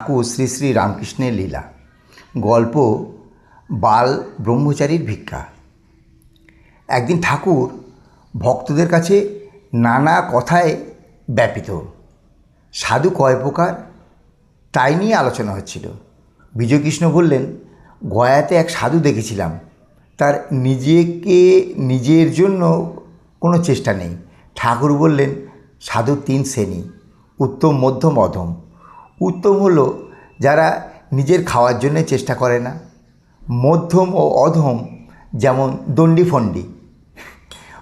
ঠাকুর শ্রী শ্রী রামকৃষ্ণের লীলা। গল্প বাল ব্রহ্মচারীর ভিক্ষা। একদিন ঠাকুর ভক্তদের কাছে নানা কথায় ব্যাপিত। সাধু কয় প্রকার? তাই নিয়ে আলোচনা হচ্ছিল। বিজয়কৃষ্ণ বললেন, গয়াতে এক সাধু দেখেছিলাম। তার নিজেকে নিজের জন্য কোনো চেষ্টা নেই। ঠাকুর বললেন, সাধু তিন শ্রেণি, উত্তম, মধ্যম, অধম। উত্তম হলো যারা নিজের খাওয়ার জন্য চেষ্টা করে না। মধ্যম ও অধম যেমন দণ্ডি ফন্ডি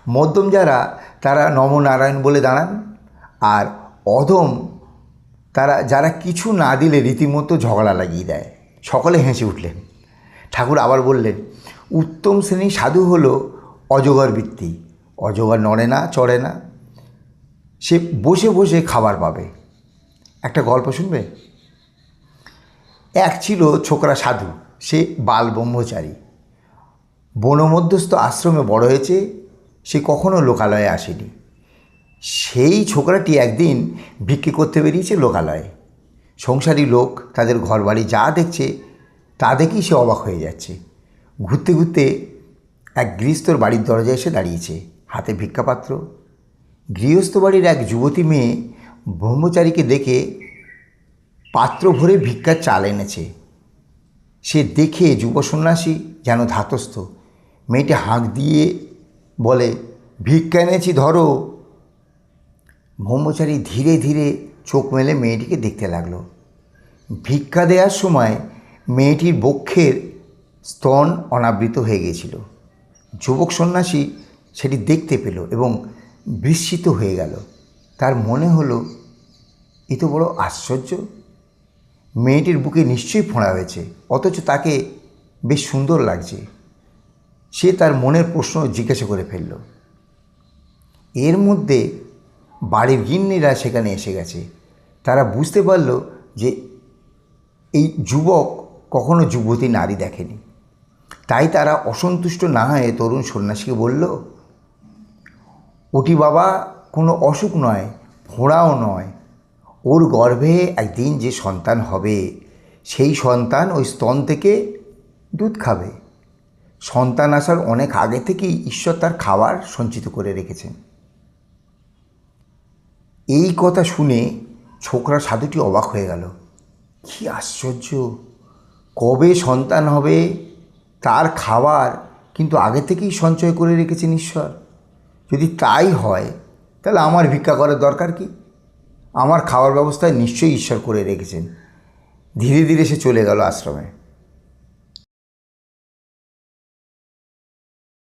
মধ্যম যারা, তারা নমনারায়ণ বলে দাঁড়ান। আর অধম তারা, যারা কিছু না দিলে রীতিমতো ঝগড়া লাগিয়ে দেয়। সকলে হেসে উঠলেন। ঠাকুর আবার বললেন, উত্তম শ্রেণি সাধু হলো অজগর বৃত্তি। অজগর নড়ে না, চড়ে না। সে বসে বসে খাবার পাবে। একটা গল্প শুনবে? এক ছিল ছোকরা সাধু, সে বাল ব্রহ্মচারী। বনমধ্যস্থ আশ্রমে বড় হয়েছে, সে কখনো লোকালয়ে আসেনি। সেই ছোকরাটি একদিন ভিক্ষে করতে বেরিয়েছে লোকালয়ে। সংসারী লোক তাদের ঘরবাড়ি যা দেখছে, তা দেখেই সে অবাক হয়ে যাচ্ছে। ঘুরতে ঘুরতে এক গৃহস্থর বাড়ির দরজায় এসে দাঁড়িয়েছে, হাতে ভিক্ষাপাত্র। গৃহস্থ বাড়ির এক যুবতী মেয়ে ব্রহ্মচারীকে দেখে পাত্র ভরে ভিক্ষার চাল এনেছে। সে দেখে যুব সন্ন্যাসী যেন ধাতস্থ। মেয়েটি হাঁক দিয়ে বলে, ভিক্ষা এনেছি, ধরো। ব্রহ্মচারী ধীরে ধীরে চোখ মেলে মেয়েটিকে দেখতে লাগল। ভিক্ষা দেওয়ার সময় মেয়েটির বক্ষের স্তন অনাবৃত হয়ে গিয়েছিল। যুবক সন্ন্যাসী সেটি দেখতে পেল এবং বিস্মিত হয়ে গেল। তার মনে হলো, এ তো বড় আশ্চর্য। মেয়েটির বুকে নিশ্চয়ই ফোঁড়া হয়েছে, অথচ তাকে বেশ সুন্দর লাগছে। সে তার মনের প্রশ্ন জিজ্ঞাসা করে ফেলল। এর মধ্যে বাড়ির গিন্নিরা সেখানে এসে গেছে। তারা বুঝতে পারল যে এই যুবক কখনো যুবতী নারী দেখেনি। তাই তারা অসন্তুষ্ট না হয়ে তরুণ সন্ন্যাসীকে বলল, ওটি বাবা কোনো অসুখ নয়, ফোঁড়াও নয় ওর গর্ভে একদিন যে সন্তান হবে, সেই সন্তান ওই স্তন থেকে দুধ খাবে। সন্তান আসার অনেক আগে থেকেই ঈশ্বর তার খাবার সঞ্চিত করে রেখেছেন। এই কথা শুনে ছোকরা সাধুটি অবাক হয়ে গেল। কি আশ্চর্য! কবে সন্তান হবে, তার খাবার কিন্তু আগে থেকেই সঞ্চয় করে রেখেছেন ঈশ্বর। যদি তাই হয়, তাহলে আমার ভিক্ষা করার দরকার কি? আমার খাওয়ার ব্যবস্থায় নিশ্চয়ই ঈশ্বর করে রেখেছেন। ধীরে ধীরে সে চলে গেল আশ্রমে।